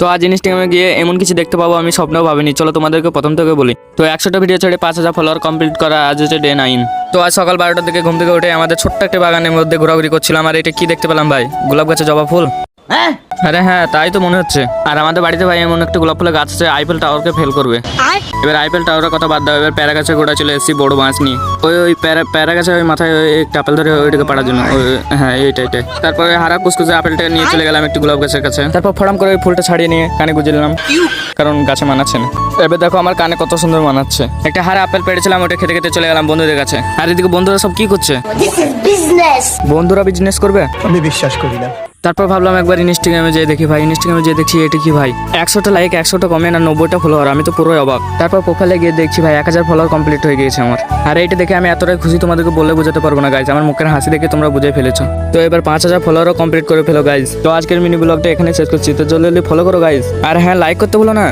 তো আজ আমি গিয়ে এমন কিছু দেখতে পাবো আমি স্বপ্নেও ভাবিনি। চলো তোমাদেরকে প্রথম থেকে বলি। তো একশোটা ভিডিও ছেড়ে পাঁচ হাজার ফলোয়ার কমপ্লিট করা আজ হচ্ছে ডে নাইন তো আজ সকাল বারোটার দিকে ঘুম থেকে উঠে আমাদের ছোট্ট একটা বাগানের মধ্যে ঘোরাঘুরি করছিলাম। আর এটা কি দেখতে পেলাম ভাই? গোলাপ গাছে জবা ফুল? আরে হ্যাঁ তাই তো মনে হচ্ছে। আর আমাদের বাড়িতে ভাই এমন একটা গোলাপ ফুলের গাছ আছে আইফেল টাওয়ারকে ফেল করবে। এবার আইফেল টাওয়ারের কথা বাদ দাও এবার প্যারা গাছে গোড়া চলে এসেছি বড় মাছ নিয়ে। ওই ওই প্যারা প্যারা গাছে ওই মাথায় ওই টাপেল ধরে ওইটাকে পাড়ার জন্য। ওই হ্যাঁ এইটা এইটাই। তারপরে হারা কুসকুসে আপেলটা নিয়ে চলে গেলাম একটু গোলাপ গাছের কাছে। তারপর ফড়াম করে ওই ফুলটা ছাড়িয়ে নিয়ে কানে গুজে নিলাম কারণ গাছে মানাচ্ছে না। এবার দেখো আমার কানে কত সুন্দর মানাচ্ছে। একটা হারা আপেল পেড়েছিলাম ওটা খেতে খেতে চলে গেলাম বন্ধুদের কাছে। আর এদিকে বন্ধুরা সব কি করছে. বন্ধুরা বিজনেস করবে? আমি বিশ্বাস করি না। তারপর ভাবলাম একবার ইনস্টাগ্রামে যেয়ে দেখি ভাই ইনস্টাগ্রামে যেয়ে দেখছি এটা কি ভাই? একশোটা লাইক একশোটা কমেন্ট আর নব্বইটা ফলোয়ার আমি তো পুরোই অবাক। তারপর প্রোফাইলে গিয়ে দেখছি ভাই, এক হাজার ফলোয়ার কমপ্লিট হয়ে গিয়েছে আমার। আর এইটা দেখে আমি এতটাই খুশি, তোমাদেরকে বলে বোঝাতে পারব না গাইজ আমার মুখের হাসি দেখে তোমরা বুঝে ফেলেছো। তো এবার পাঁচ হাজার ফলোয়ারও কমপ্লিট করে ফেলো গাইজ তো আজকের মিনি ব্লগটা এখানে শেষ করছি। তো জলদি ফলো করো গাইজ আর হ্যাঁ লাইক করতে বলো না।